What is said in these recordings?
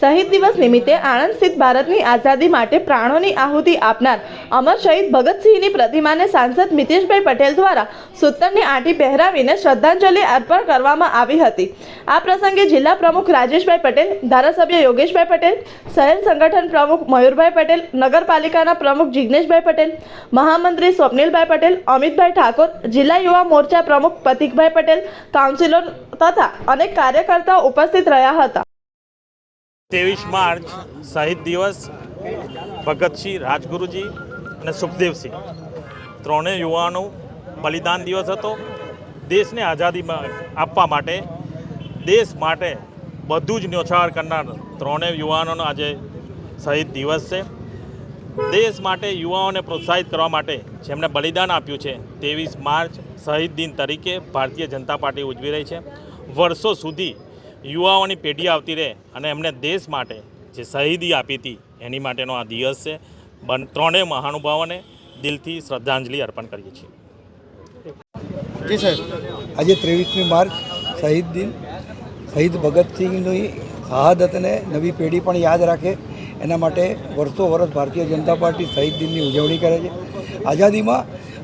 શહીદ દિવસ નિમિત્તે આણંદ સ્થિત ભારતની આઝાદી માટે પ્રાણોની આહુતિ આપનાર અમર શહીદ ભગતસિંહની પ્રતિમાને સાંસદ મિતેશભાઈ પટેલ દ્વારા સૂતરની આંટી પહેરાવીને શ્રદ્ધાંજલિ અર્પણ કરવામાં આવી હતી. આ પ્રસંગે જિલ્લા પ્રમુખ રાજેશભાઈ પટેલ, ધારાસભ્ય યોગેશભાઈ પટેલ, શહેર સંગઠન પ્રમુખ મયુરભાઈ પટેલ, નગરપાલિકાના પ્રમુખ જિજ્ઞેશભાઈ પટેલ, મહામંત્રી સ્વપ્નિલભાઈ પટેલ, અમિતભાઈ ઠાકોર, જિલ્લા યુવા મોરચા પ્રમુખ પ્રતિકભાઈ પટેલ, કાઉન્સિલર તથા અનેક કાર્યકર્તાઓ ઉપસ્થિત રહ્યા હતા. ત્રેવીસ માર્ચ શહીદ દિવસ, ભગતસિંહ રાજગુરુજી અને સુખદેવસિંહ. ત્રણેય યુવાનો બલિદાન દિવસ હતો. દેશને આઝાદી આપવા માટે, દેશ માટે બધું જ ન્યોછાવર કરનાર ત્રણેય યુવાનોનો આજે શહીદ દિવસ છે. દેશ માટે યુવાઓને પ્રોત્સાહિત કરવા માટે જેમણે બલિદાન આપ્યું છે, ત્રેવીસ માર્ચ શહીદ દિન તરીકે ભારતીય જનતા પાર્ટી ઉજવી રહી છે. વર્ષો સુધી યુવાઓની પેઢી આવતી રહે અને એમણે દેશ માટે જે શહીદી આપી હતી, એની માટેનો આ દિવસ છે. બન, ત્રણેય મહાનુભાવોને દિલથી શ્રદ્ધાંજલિ અર્પણ કરીએ છીએ. જી સાહેબ, આજે ત્રેવીસમી માર્ચ, શહીદ દિન. શહીદ ભગતસિંહની શહાદતને નવી પેઢી પણ યાદ રાખે. એના માટે વર્ષો વર્ષ ભારતીય જનતા પાર્ટી શહીદ દિનની ઉજવણી કરે છે. આઝાદીમાં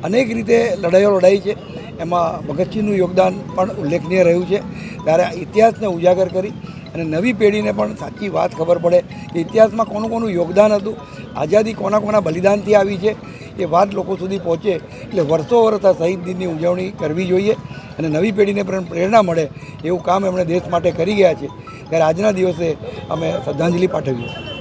અનેક રીતે લડાઈઓ લડાઈ છે. એમાં ભગતસિંહનું યોગદાન પણ ઉલ્લેખનીય રહ્યું છે. ત્યારે ઇતિહાસને ઉજાગર કરી અને નવી પેઢીને પણ સાચી વાત ખબર પડે. કે ઇતિહાસમાં કોનું કોનું યોગદાન હતું, આઝાદી કોના કોના બલિદાનથી આવી છે, એ વાત લોકો સુધી પહોંચે. એટલે વર્ષો વર્ષ આ શહીદ દિનની ઉજવણી કરવી જોઈએ અને નવી પેઢીને પણ પ્રેરણા મળે એવું કામ એમણે દેશ માટે કરી ગયા છે. ત્યારે આજના દિવસે અમે શ્રદ્ધાંજલિ પાઠવીએ.